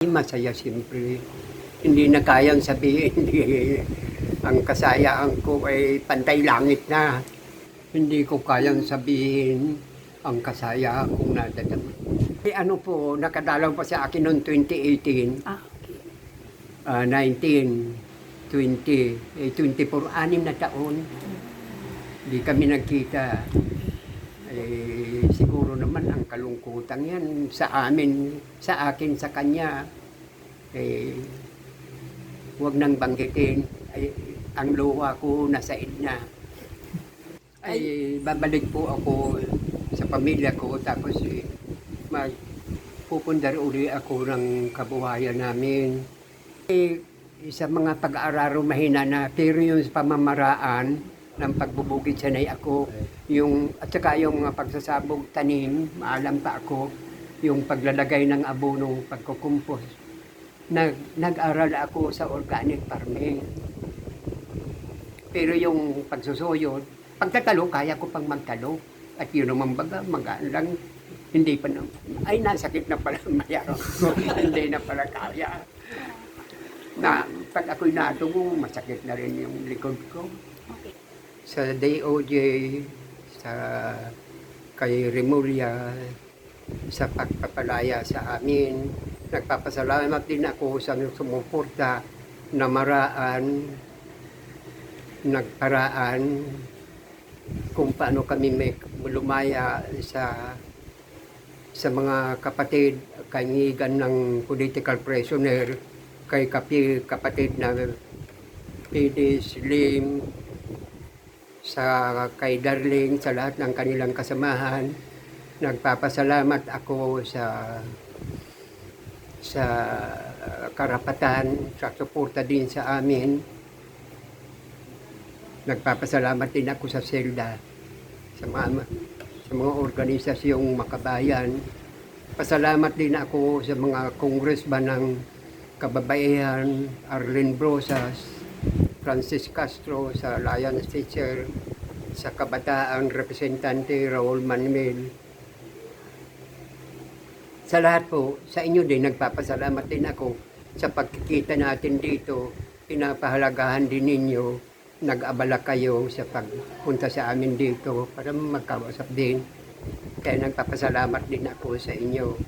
Masaya siyempre. Hindi na kayang sabihin, hindi, ang kasayaan ko ay pantay langit na. Hindi ko kayang sabihin ang kasayaan kong nadadama. Eh, ano po, nakadalaw pa sa akin noong 2018, Ah, okay. ah, 19, 20, eh, 24, anim na taon. Hindi kami nagkita. Eh, siguro naman ang kalungkutan yan sa amin, sa akin, sa kanya. Eh, huwag nang banggitin. Ay, ang luha ko nasa na. Ay, babalik po ako sa pamilya ko tapos eh, mag pupundar uli ako ng kabuhayan namin. Eh, sa mga pag-aararo mahina na, pero yung pamamaraan ng pagbubukid sanay ako, yung, at saka yung mga pagsasabog tanim, maalam pa ako, yung paglalagay ng abono, pagkukumpos. Nag, nag-aral ako sa organic farming. Pero yung pagsusuyod, pagtatalo, kaya ko pang magtalo. At yun naman baga, magaan lang. Hindi pa na, ay nasakit na pala mayaro. hindi na pala kaya. Na, pag ako'y natungo, masakit na rin yung likod ko. Okay. Sa DOJ, sa kay Remulia, sa pagpapalaya sa amin. Nagpapasalamat din ako sa sumuporta na maraan, nagparaan kung paano kami may lumaya sa sa mga kapatid, kanyigan ng political prisoner, kay kapi, kapatid na PD Slim, sa kay Darling, sa lahat ng kanilang kasamahan. Nagpapasalamat ako sa sa karapatan, sa suporta din sa amin. Nagpapasalamat din ako sa SELDA, sa mga, sa mga organisasyong makabayan. Pasalamat din ako sa mga congressman ng kababaihan, Arlene Brosas, Francis Castro sa Alliance Teacher, sa kabataan representante Raul Manuel. Sa lahat po, sa inyo din, nagpapasalamat din ako sa pagkikita natin dito. Pinapahalagahan din ninyo, nag-abala kayo sa pagpunta sa amin dito para magkausap din. Kaya nagpapasalamat din ako sa inyo.